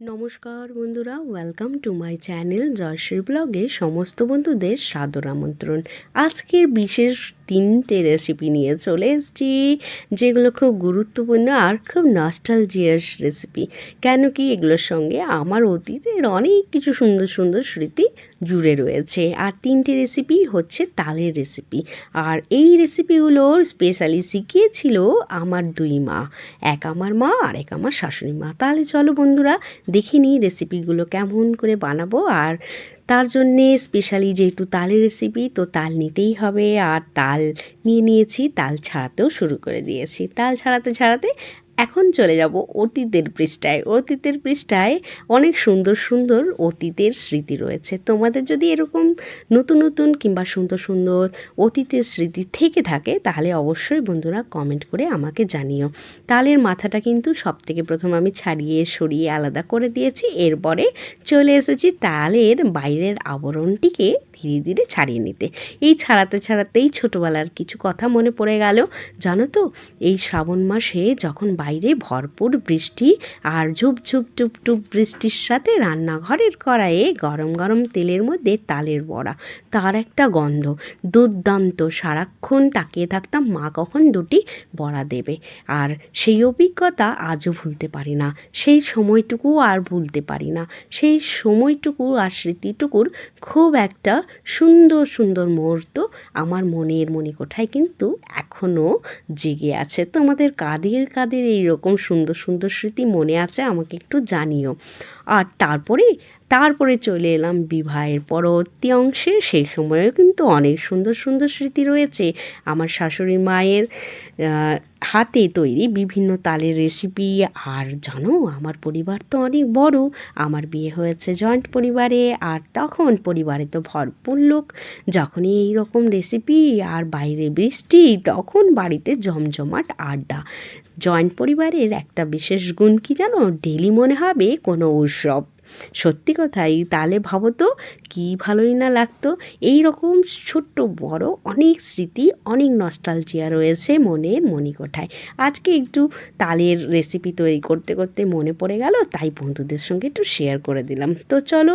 নমস্কার বন্ধুরা welcome to my channel Joyshree ব্লগে সমস্ত বন্ধুদের সাদর আমন্ত্রণ। আজকের বিশেষ তিনটে রেসিপি নিয়ে চলে এসেছি, যেগুলো খুব গুরুত্বপূর্ণ আর খুব নস্টালজিয়াস রেসিপি কেন কি এগুলোর সঙ্গে আমার অতীতের অনেক কিছু সুন্দর সুন্দর স্মৃতি জুড়ে রয়েছে। আর তিনটে রেসিপি হচ্ছে তালের রেসিপি আর এই রেসিপিগুলোর স্পেশালি শিখিয়েছিল আমার দুই মা, এক আমার মা আর এক আমার শাশুড়ি মা। তাহলে চলো বন্ধুরা দেখে নিই রেসিপিগুলো কেমন করে বানাবো আর তার জন্যে স্পেশালি যেহেতু তালের রেসিপি তো তাল নিতেই হবে। আর তাল নিয়ে নিয়েছি, তাল ছাড়াতেও শুরু করে দিয়েছি। তাল ছাড়াতে ছাড়াতে এখন চলে যাব অতীতের পৃষ্ঠায়। অতীতের পৃষ্ঠায় অনেক সুন্দর সুন্দর অতীতের স্মৃতি রয়েছে। তোমাদের যদি এরকম নতুন নতুন কিংবা সুন্দর সুন্দর অতীতের স্মৃতি থেকে থাকে, তাহলে অবশ্যই বন্ধুরা কমেন্ট করে আমাকে জানিও। তালের মাথাটা কিন্তু সব থেকে প্রথম আমি ছাড়িয়ে, সরিয়ে আলাদা করে দিয়েছি। এরপরে চলে এসেছি তালের বাইরের আবরণটিকে ধীরে ধীরে ছাড়িয়ে নিতে। এই ছাড়াতে, ছাড়াতেই ছোটোবেলার কিছু কথা মনে পড়ে গেল। জানো তো, এই শ্রাবণ মাসে যখন বাইরে ভরপুর বৃষ্টি আর ঝুপ ঝুপ টুপ টুপ বৃষ্টির সাথে রান্নাঘরের কড়াইয়ে গরম গরম তেলের মধ্যে তালের বড়া। তার একটা গন্ধ। দুর্দান্ত সারাক্ষণ তাকিয়ে থাকতাম মা কখন দুটি বড়া দেবে। আর সেই অভিজ্ঞতা আজও ভুলতে পারি না। সেই সময়টুকু আর ভুলতে পারি না। সেই সময়টুকু আর স্মৃতিটুকুর খুব একটা সুন্দর সুন্দর মুহূর্ত আমার মনের মণিকোঠায় কিন্তু এখনও জেগে আছে। তোমাদের কাদের কাদের এইরকম সুন্দর সুন্দর স্মৃতি মনে আছে, আমাকে একটু জানিও। আর তারপরে তারপরে চলে এলাম বিবাহের পরবর্তী অংশে, সেই সময়েও কিন্তু অনেক সুন্দর সুন্দর স্মৃতি রয়েছে। আমার শাশুড়ি মায়ের হাতে তৈরি বিভিন্ন তালের রেসিপি আর জানো, আমার পরিবার তো অনেক বড়। আমার বিয়ে হয়েছে জয়েন্ট পরিবারে, আর তখন পরিবারে তো ভরপুর লোক। যখনই এই রকম রেসিপি আর বাইরে বৃষ্টি, তখন বাড়িতে জমজমাট আড্ডা। জয়েন্ট পরিবারের একটা বিশেষ গুণ কি জানো ডেলি মনে হবে কোনো উৎসব। সত্যি কথাই, তাহলে ভাবো তো, কী ভালোই না লাগতো। এই রকম ছোট্ট বড় অনেক স্মৃতি, অনেক নস্টালজিয়া রয়েছে মনের মণিকোঠায় আজকে একটু তালের রেসিপি তৈরি করতে করতে মনে পড়ে গেল, তাই বন্ধুদের সঙ্গে একটু শেয়ার করে দিলাম। তো চলো,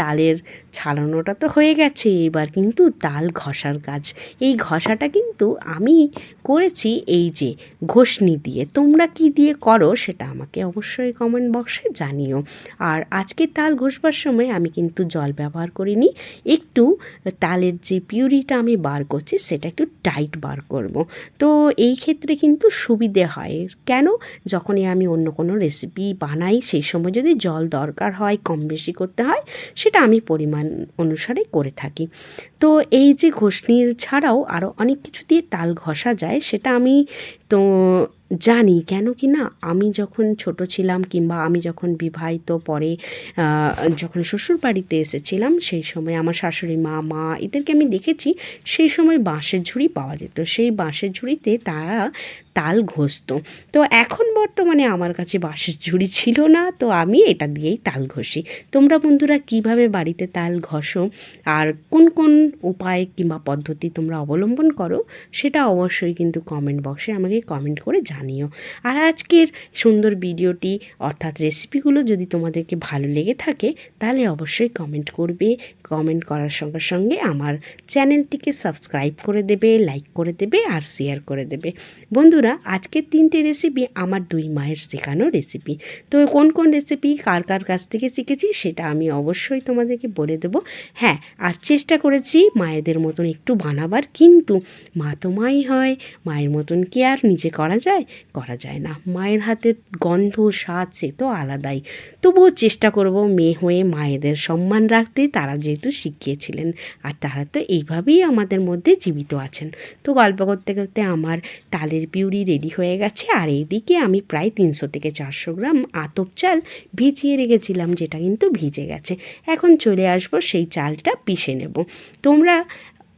তালের ছাড়ানোটা তো হয়ে গেছে, এবার কিন্তু তাল ঘষার কাজ। এই ঘষাটা কিন্তু আমি করেছি এই যে ঘষনি দিয়ে। তোমরা কি দিয়ে করো সেটা আমাকে অবশ্যই কমেন্ট বক্সে জানিও। আর আজকে তাল ঘষবার সময় আমি কিন্তু জল ব্যবহার করিনি, একটু তালের যে পিউরিটা আমি বার করছি সেটা একটু টাইট বার করব। তো এই ক্ষেত্রে কিন্তু সুবিধে হয়। কেন? যখনই আমি অন্য কোনো রেসিপি বানাই, সেই সময় যদি জল দরকার হয়, কম বেশি করতে হয়, সেটা আমি পরিমাণ অনুসারে করে থাকি। তো এই যে ঘষনির ছাড়াও আরও অনেক কিছু দিয়ে তাল ঘষা যায়, সেটা আমি তো জানি। কেন কি না? আমি যখন ছোট ছিলাম কিংবা আমি যখন বিবাহিত পরে যখন শ্বশুর বাড়িতে এসেছিলাম, সেই সময় আমার শাশুড়ি মা মা এদেরকে আমি দেখেছি, সেই সময় বাঁশের ঝুড়ি পাওয়া যেত। সেই বাঁশের ঝুড়িতে তারা তাল ঘষত। তো এখন বর্তমানে আমার কাছে বাঁশের ঝুড়ি ছিল না, তো আমি এটা দিয়েই তাল ঘষি। তোমরা বন্ধুরা কীভাবে বাড়িতে তাল ঘষো আর কোন কোন উপায় কিংবা পদ্ধতি তোমরা অবলম্বন করো, সেটা অবশ্যই কিন্তু কমেন্ট বক্সে আমাকে কমেন্ট করে জানিও। আর আজকের সুন্দর ভিডিওটি অর্থাৎ রেসিপিগুলো যদি তোমাদেরকে ভালো লেগে থাকে, তাহলে অবশ্যই কমেন্ট করবে। কমেন্ট করার সঙ্গে সঙ্গে আমার চ্যানেলটিকে সাবস্ক্রাইব করে দেবে লাইক করে দেবে আর শেয়ার করে দেবে। বন্ধুরা আজকের তিনটে রেসিপি আমার দুই মায়ের শেখানো রেসিপি তো কোন কোন রেসিপি কার কার কাছ থেকে শিখেছি সেটা আমি অবশ্যই তোমাদেরকে বলে দেবো। হ্যাঁ আর চেষ্টা করেছি মায়েদের মতন একটু বানাবার, কিন্তু মা তো মাই হয়, মায়ের মতন কি আর নিজে করা যায়? করা যায় না। মায়ের হাতের গন্ধ, স্বাদ সে তো আলাদাই। তবুও চেষ্টা করব মেয়ে হয়ে মায়েদের সম্মান রাখতে, তারা যেহেতু শিখিয়েছিলেন, আর তারা তো এইভাবেই আমাদের মধ্যে জীবিত আছেন। তো গল্প করতে করতে আমার তালের পিউরি রেডি হয়ে গেছে। আর এইদিকে আমি প্রায় তিনশো থেকে চারশো গ্রাম আতপ চাল ভিজিয়ে রেখেছিলাম, যেটা কিন্তু ভিজে গেছে। এখন চলে আসব সেই চালটা পিষে নেব। তোমরা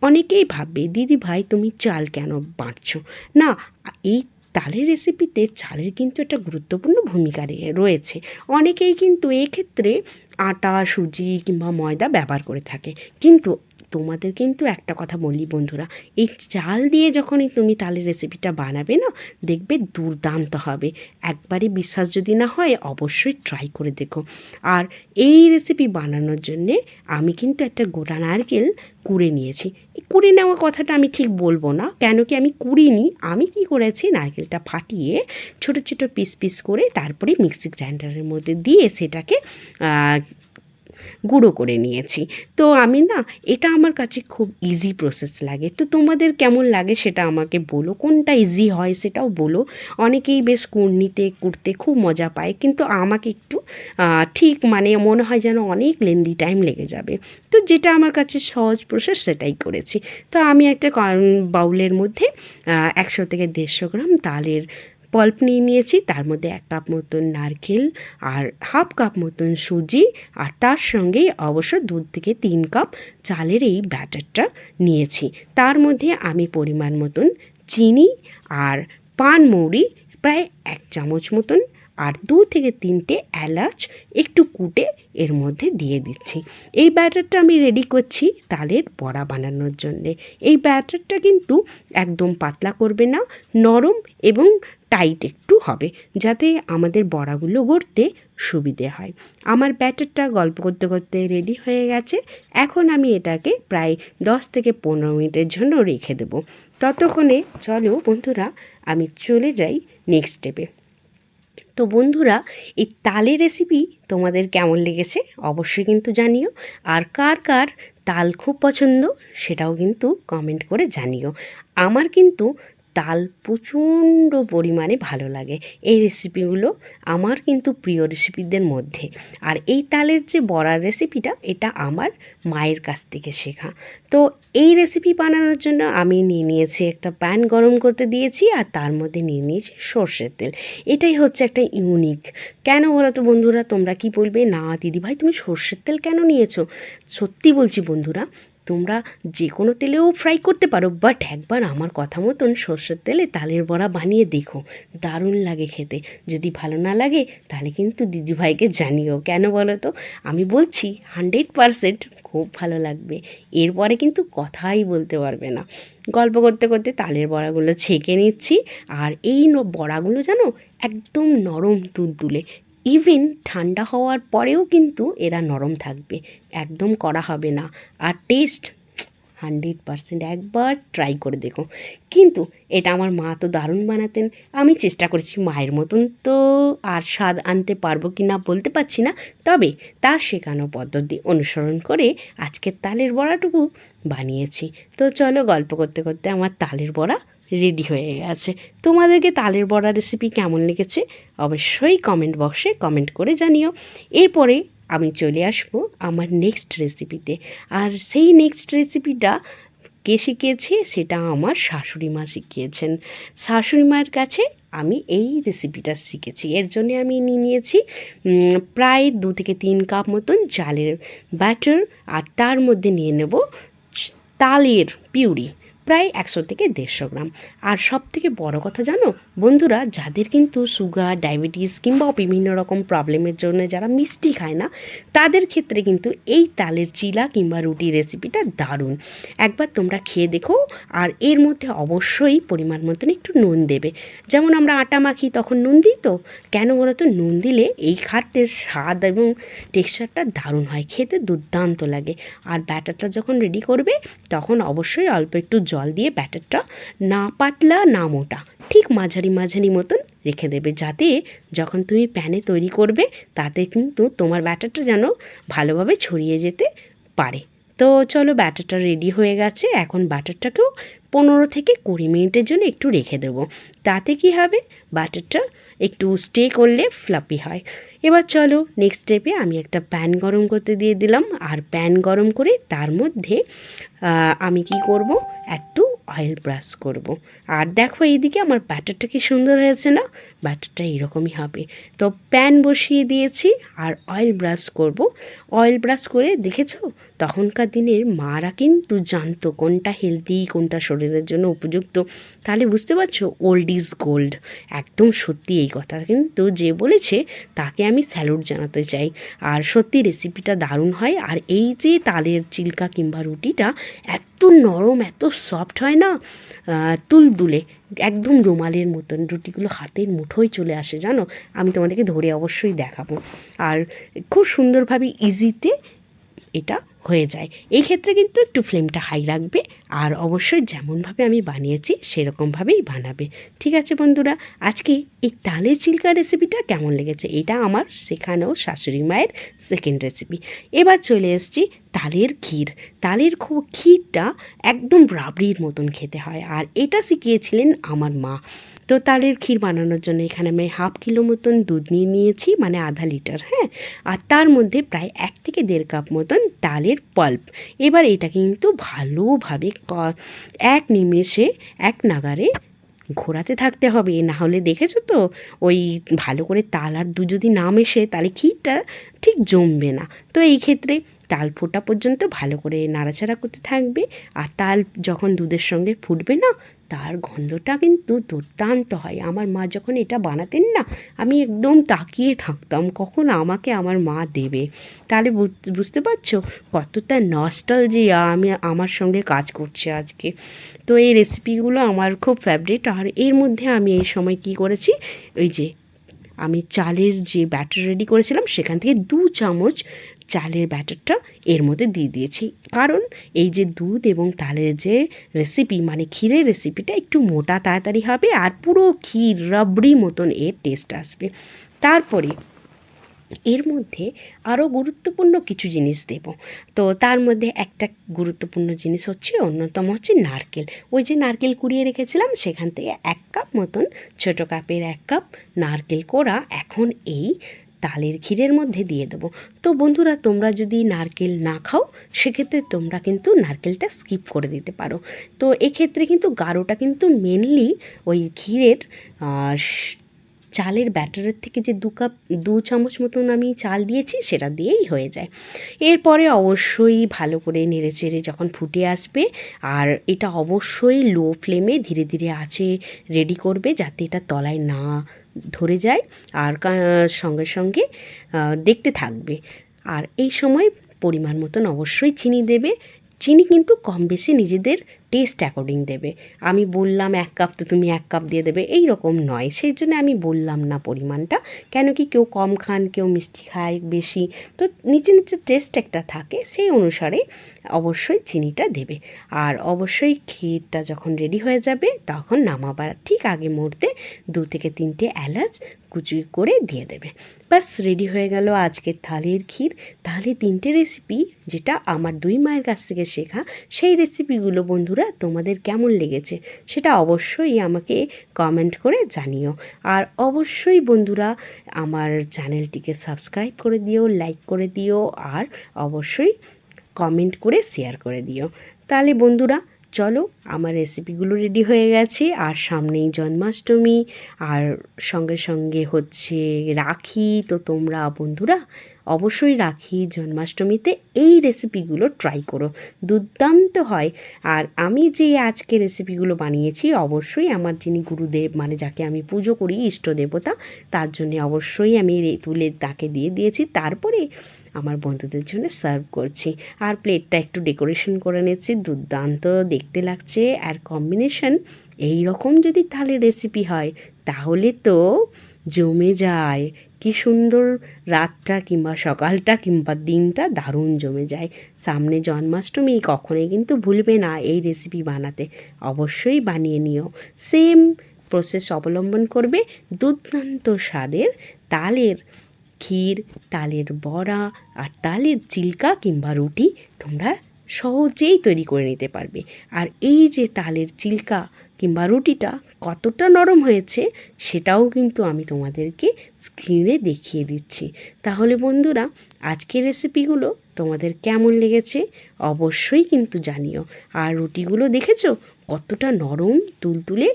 অনেকেই ভাববে, দিদি ভাই, তুমি চাল কেন বাঁটছো? না, এই তালের রেসিপিতে চালের কিন্তু একটা গুরুত্বপূর্ণ ভূমিকা রয়েছে। অনেকেই কিন্তু এক্ষেত্রে আটা, সুজি কিংবা ময়দা ব্যবহার করে থাকে। কিন্তু তোমাদের কিন্তু একটা কথা বলি বন্ধুরা, এই চাল দিয়ে যখনই তুমি তালের রেসিপিটা বানাবে না, দেখবে দুর্দান্ত হবে। একবারই বিশ্বাস যদি না হয়, অবশ্যই ট্রাই করে দেখো। আর এই রেসিপি বানানোর জন্যে আমি কিন্তু একটা গোটা নারকেল কুড়ে নিয়েছি। কুড়ে নেওয়া কথাটা আমি ঠিক বলব না, কেন কি আমি কুড়িনি, আমি কি করেছি, নারকেলটা ফাটিয়ে ছোট ছোট পিস পিস করে তারপরে মিক্সি গ্রাইন্ডারের মধ্যে দিয়ে সেটাকে গুঁড়ো করে নিয়েছি। তো আমি না, এটা আমার কাছে খুব ইজি প্রসেস লাগে। তো তোমাদের কেমন লাগে সেটা আমাকে বলো। কোনটা ইজি হয় সেটাও বলো। অনেকেই বেশ কুর্নিতে কুড়তে খুব মজা পায়। কিন্তু আমাকে একটু ঠিক মানে মনে হয় যেন অনেক লেন্দি টাইম লেগে যাবে। তো যেটা আমার কাছে সহজ প্রসেস সেটাই করেছি। তো আমি একটা বাউলের মধ্যে একশো থেকে দেড়শো গ্রাম তালের পল্প নিয়ে নিয়েছি। তার মধ্যে এক কাপ মতন নারকেল আর হাফ কাপ মতন সুজি আর তার সঙ্গে অবশ্য দুধ থেকে তিন কাপ চালের এই ব্যাটারটা নিয়েছি। তার মধ্যে আমি পরিমাণ মতন চিনি আর পান মৌরি, প্রায় এক চামচ মতন আর দু থেকে তিনটে এলাচ একটু কুটে এর মধ্যে দিয়ে দিচ্ছি। এই ব্যাটারটা আমি রেডি করছি তালের বড়া বানানোর জন্যে। এই ব্যাটারটা কিন্তু একদম পাতলা করবে না, নরম এবং টাইট একটু হবে, যাতে আমাদের বড়াগুলো গড়তে সুবিধে হয়। আমার ব্যাটারটা গল্প করতে করতে রেডি হয়ে গেছে। এখন আমি এটাকে প্রায় দশ থেকে পনেরো মিনিটের জন্য রেখে দেবো। ততক্ষণে চলো বন্ধুরা, আমি চলে যাই নেক্সট স্টেপে তো বন্ধুরা, এই তালে রেসিপি তোমাদের কেমন লেগেছে অবশ্যই কিন্তু জানিও। আর কার কার তাল খুব পছন্দ সেটাও কিন্তু কমেন্ট করে জানিও। আমার কিন্তু তাল প্রচণ্ড পরিমাণে ভালো লাগে। এই রেসিপিগুলো আমার কিন্তু প্রিয় রেসিপিদের মধ্যে। আর এই তালের যে বড়ার রেসিপিটা এটা আমার মায়ের কাছ থেকে শেখা। তো এই রেসিপি বানানোর জন্য আমি নিয়ে নিয়েছি একটা প্যান গরম করতে দিয়েছি, আর তার মধ্যে নিয়ে নিয়েছি সর্ষের তেল। এটাই হচ্ছে একটা ইউনিক কেন বলো তো বন্ধুরা, তোমরা কি বলবে? না, দিদিভাই, তুমি সর্ষের তেল কেন নিয়েছো? সত্যি বলছি বন্ধুরা তোমরা যে কোনো তেলেও ফ্রাই করতে পারো বাট একবার আমার কথা মতন সর্ষের তেলে তালের বড়া বানিয়ে দেখো। দারুণ লাগে খেতে। যদি ভালো না লাগে, তাহলে কিন্তু দিদিভাইকে জানিও। কেন বলো তো? আমি বলছি হান্ড্রেড পারসেন্ট খুব ভালো লাগবে। এরপরে কিন্তু কথাই বলতে পারবে না। গল্প করতে করতে তালের বড়াগুলো ছেঁকে নিচ্ছি, আর এই বড়াগুলো জানো, একদম নরম তুলতুলে। ইভেন ঠান্ডা হওয়ার পরেও কিন্তু এরা নরম থাকবে, একদম করা হবে না। আর টেস্ট হান্ড্রেড পারসেন্ট একবার ট্রাই করে দেখো। কিন্তু এটা আমার মা তো দারুণ বানাতেন, আমি চেষ্টা করেছি মায়ের মতন তো আর স্বাদ আনতে পারব কি না বলতে পারছি না। তবে তার শেখানো পদ্ধতি অনুসরণ করে আজকের তালের বড়াটুকু বানিয়েছি। তো চলো গল্প করতে করতে আমার তালের বড়া রেডি হয়ে গেছে। তোমাদেরকে তালের বড়া রেসিপি কেমন লেগেছে অবশ্যই কমেন্ট বক্সে কমেন্ট করে জানিও। এরপরে আমি চলে আসব আমার নেক্সট রেসিপিতে আর সেই নেক্সট রেসিপিটা কে শিখিয়েছে সেটা আমার শাশুড়ি মা শিখিয়েছেন। শাশুড়ি মায়ের কাছে আমি এই রেসিপিটা শিখেছি। এর জন্য আমি নিয়ে নিয়েছি প্রায় দু থেকে তিন কাপ মতন চালের ব্যাটার আর তার মধ্যে নিয়ে নেব তালের পিউরি। প্রায় একশো থেকে দেড়শো গ্রাম। আর সব থেকে বড় কথা জানো, বন্ধুরা, যাদের কিন্তু সুগার ডায়াবেটিস কিংবা বিভিন্ন রকম প্রবলেমের জন্য যারা মিষ্টি খায় না, তাদের ক্ষেত্রে কিন্তু এই তালের চিলা কিংবা রুটি রেসিপিটা দারুণ। একবার তোমরা খেয়ে দেখো, আর এর মধ্যে অবশ্যই পরিমাণ মতন একটু নুন দেবে। যেমন আমরা আটা মাখি, তখন নুন দিই তো? কেন বলো তো? নুন দিলে এই খাদ্যের স্বাদ এবং টেক্সচারটা দারুণ হয়, খেতে দুর্দান্ত লাগে। আর ব্যাটারটা যখন রেডি করবে, তখন অবশ্যই অল্প একটু জল দিয়ে ব্যাটারটা না পাতলা, না মোটা, ঠিক মাঝারি মাঝারি মতন রেখে দেবে যাতে যখন তুমি প্যানে তৈরি করবে তাতে কিন্তু তোমার ব্যাটারটা যেন ভালোভাবে ছড়িয়ে যেতে পারে। তো চলো ব্যাটারটা রেডি হয়ে গেছে, এখন ব্যাটারটাকেও পনেরো থেকে কুড়ি মিনিটের জন্য একটু রেখে দেবো। তাতে কি হবে? ব্যাটারটা একটু স্টে করলে ফ্লাপি হয়। এবার চলো নেক্সট স্টেপে আমি একটা প্যান গরম করতে দিয়ে দিলাম। আর প্যান গরম করে তার মধ্যে আমি কি করব? একটু অয়েল ব্রাশ করব। আর দেখো এইদিকে আমার ব্যাটারটা কি সুন্দর হয়েছে না? ব্যাটারটা এরকমই হবে। তো প্যান বসিয়ে দিয়েছি আর অয়েল ব্রাশ করব। অয়েল ব্রাশ করে দেখেছ? তখনকার দিনের মারা কিন্তু জানতো কোনটা হেলদি কোনটা শরীরের জন্য উপযুক্ত। তাহলে বুঝতে পারছ? ওল্ড ইজ গোল্ড একদম সত্যি এই কথা। কিন্তু যে বলেছে, তাকে আমি স্যালুট জানাতে চাই। আর সত্যি রেসিপিটা দারুণ হয়। আর এই যে তালের চিল্কা কিংবা রুটিটা, এত নরম, এত সফট হয় না? তুলতুলে, একদম রুমালের মতন। রুটিগুলো হাতের মুঠোয় চলে আসে, জানো? আমি তোমাদেরকে ধরে অবশ্যই দেখাবো। আর খুব সুন্দরভাবে ইজিতে এটা হয়ে যায়। এই ক্ষেত্রে কিন্তু একটু ফ্লেমটা হাই রাখবে আর অবশ্যই যেমনভাবে আমি বানিয়েছি সেরকমভাবেই বানাবে। ঠিক আছে বন্ধুরা, আজকে এই তালের চিল্কা রেসিপিটা কেমন লেগেছে এটা আমার শেখানো শাশুড়ি মায়ের সেকেন্ড রেসিপি এবার চলে এসেছি তালের ক্ষীর। তালের খুব ক্ষীরটা একদম রাবড়ির মতন খেতে হয় আর এটা শিখিয়েছিলেন আমার মা। তো তালের ক্ষীর বানানোর জন্য এখানে আমি হাফ কিলো মতন দুধ নিয়ে নিয়েছি মানে আধা লিটার হ্যাঁ? আর তার মধ্যে প্রায় এক থেকে দেড় কাপ মতন তালের পাল্প। এবার এটা কিন্তু ভালোভাবে এক নিমেষে, এক নাগারে ঘোরাতে থাকতে হবে। না হলে দেখেছ তো, ওই ভালো করে তাল আর দুধ যদি না মেশে, তাহলে ক্ষীরটা ঠিক জমবে না। তো এই ক্ষেত্রে তাল ফোটা পর্যন্ত ভালো করে নাড়াচাড়া করতে থাকবে। আর তাল যখন দুধের সঙ্গে ফুটবে না তার গন্ধটা কিন্তু দুর্দান্ত হয়। আমার মা যখন এটা বানাতেন না, আমি একদম তাকিয়ে থাকতাম, কখন আমাকে আমার মা দেবে? তাহলে বুঝ- বুঝতে পারছ কতটা নস্টালজিয়া আমি আমার সঙ্গে কাজ করছে আজকে। তো এই রেসিপিগুলো আমার খুব ফেভারিট আর এর মধ্যে আমি এই সময় কি করেছি? ওই যে আমি চালের যে ব্যাটার রেডি করেছিলাম, সেখান থেকে দু চামচ চালের ব্যাটারটা এর মধ্যে দিয়ে দিয়েছি। কারণ এই যে দুধ এবং তালের যে রেসিপি মানে ক্ষীরের রেসিপিটা একটু মোটা তাড়াতাড়ি হবে আর পুরো ক্ষীর রাবড়ি মতন এর টেস্ট আসবে। তারপরে এর মধ্যে আরও গুরুত্বপূর্ণ কিছু জিনিস দেব। তো তার মধ্যে একটা গুরুত্বপূর্ণ জিনিস হচ্ছে, অন্যতম হচ্ছে নারকেল। ওই যে নারকেল কুড়িয়ে রেখেছিলাম, সেখান থেকে এক কাপ মতন ছোটো কাপের এক কাপ নারকেল কোড়া এখন এই তালের ক্ষীরের মধ্যে দিয়ে দেবো। তো বন্ধুরা, তোমরা যদি নারকেল না খাও, সেক্ষেত্রে তোমরা কিন্তু নারকেলটা স্কিপ করে দিতে পারো। তো এক্ষেত্রে কিন্তু গাঢ়টা কিন্তু মেনলি ওই ক্ষীরের চালের ব্যাটারের থেকে যে দু কাপ, দু চামচ মতন আমি চাল দিয়েছি, সেটা দিয়েই হয়ে যায়। এরপরে অবশ্যই ভালো করে নেড়ে চেড়ে যখন ফুটে আসবে, আর এটা অবশ্যই লো ফ্লেমে ধীরে ধীরে আছে রেডি করবে যাতে এটা তলায় না ধরে যায়, আর সঙ্গে সঙ্গে দেখতে থাকবে। আর এই সময় পরিমাণ মতন অবশ্যই চিনি দেবে চিনি কিন্তু কম বেশি নিজেদের টেস্ট অ্যাকর্ডিং দেবে। আমি বললাম, এক কাপ তো তুমি এক কাপ দিয়ে দেবে। এই রকম নয়। সেই জন্য আমি বললাম না পরিমাণটা। কেন কি কেউ কম খান, কেউ মিষ্টি খায় বেশি। তো নিচে নিচে টেস্ট একটা থাকে, সেই অনুসারে অবশ্যই চিনিটা দেবে। আর অবশ্যই ক্ষীরটা যখন রেডি হয়ে যাবে, তখন নামাবার ঠিক আগে মুহূর্তে দু থেকে তিনটে এলাচ কুচি করে দিয়ে দেবে। ব্যাস রেডি হয়ে গেল আজকের থালির ক্ষীর। তাহলে তিনটে রেসিপি যেটা আমার দুই মায়ের কাছ থেকে শেখা, সেই রেসিপিগুলো বন্ধুরা তোমাদের কেমন লেগেছে সেটা অবশ্যই আমাকে কমেন্ট করে জানিও। আর অবশ্যই বন্ধুরা আমার চ্যানেলটিকে সাবস্ক্রাইব করে দিও লাইক করে দিও, আর অবশ্যই কমেন্ট করে শেয়ার করে দিও। তাহলে বন্ধুরা চলো, আমার রেসিপিগুলো রেডি হয়ে গেছে। আর সামনেই জন্মাষ্টমী। আর সঙ্গে সঙ্গে হচ্ছে রাখি। তো তোমরা বন্ধুরা, অবশ্যই রাখি জন্মাষ্টমীতে এই রেসিপিগুলো ট্রাই করো। দুর্দান্ত হয়। আর আমি যে আজকে রেসিপিগুলো বানিয়েছি, অবশ্যই আমার যিনি গুরুদেব মানে যাকে আমি পুজো করি, ইষ্ট দেবতা, তার জন্য অবশ্যই আমি তুলে তাকে দিয়ে দিয়েছি। তারপরে আমার বন্ধুদের জন্য সার্ভ করছি। আর প্লেটটা একটু ডেকোরেশন করে নিচ্ছি, দুর্দান্ত দেখতে লাগছে। আর কম্বিনেশন এই রকম যদি তাহলে রেসিপি হয়, তাহলে তো জমে যায়। কি সুন্দর রাতটা কিংবা সকালটা কিংবা দিনটা দারুণ জমে যায়। সামনে জন্মাষ্টমী, কখনোই কিন্তু ভুলবে না এই রেসিপি বানাতে। অবশ্যই বানিয়ে নিও। সেম প্রসেস অবলম্বন করবে দুর্দান্ত স্বাদের তালের ক্ষীর, তালের বড়া আর তালের চিল্কা কিংবা রুটি তোমরা সহজেই তৈরি করে নিতে পারবে। আর এই যে তালের চিল্কা কিংবা রুটিটা কতটা নরম হয়েছে সেটাও কিন্তু আমি তোমাদেরকে স্ক্রিনে দেখিয়ে দিচ্ছি। তাহলে বন্ধুরা, আজকের রেসিপিগুলো তোমাদের কেমন লেগেছে অবশ্যই কিন্তু জানিও। আর রুটিগুলো দেখেছ? কতটা নরম, তুলতুলে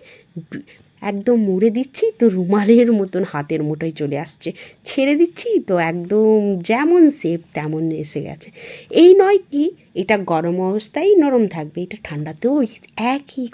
একদম মুড়ে দিচ্ছি তো রুমালের মতন হাতের মুঠোয় চলে আসছে। ছেড়ে দিচ্ছি তো একদম যেমন সেফ তেমন এসে গেছে। এই নয় কি, এটা গরম অবস্থায় নরম থাকবে, এটা ঠান্ডাতেও একই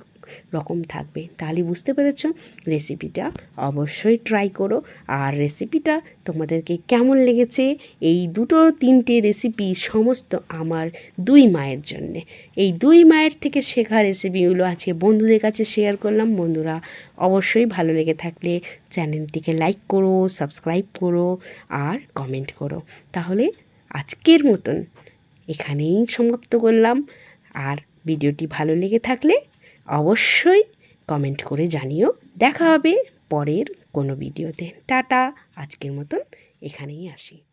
রকম থাকবে। তাহলে বুঝতে পেরেছ? রেসিপিটা অবশ্যই ট্রাই করো। আর রেসিপিটা তোমাদেরকে কেমন লেগেছে? এই দুটো তিনটে রেসিপি সমস্ত আমার দুই মায়ের জন্যে। এই দুই মায়ের থেকে শেখা রেসিপিগুলো আজকে বন্ধুদের কাছে শেয়ার করলাম। বন্ধুরা অবশ্যই ভালো লেগে থাকলে চ্যানেলটিকে লাইক করো সাবস্ক্রাইব করো আর কমেন্ট করো। তাহলে আজকের মতন এখানেই সমাপ্ত করলাম। আর ভিডিওটি ভালো লেগে থাকলে অবশ্যই কমেন্ট করে জানিও। দেখা হবে পরের কোনো ভিডিওতে। টাটা আজকের মতন এখানেই আসি।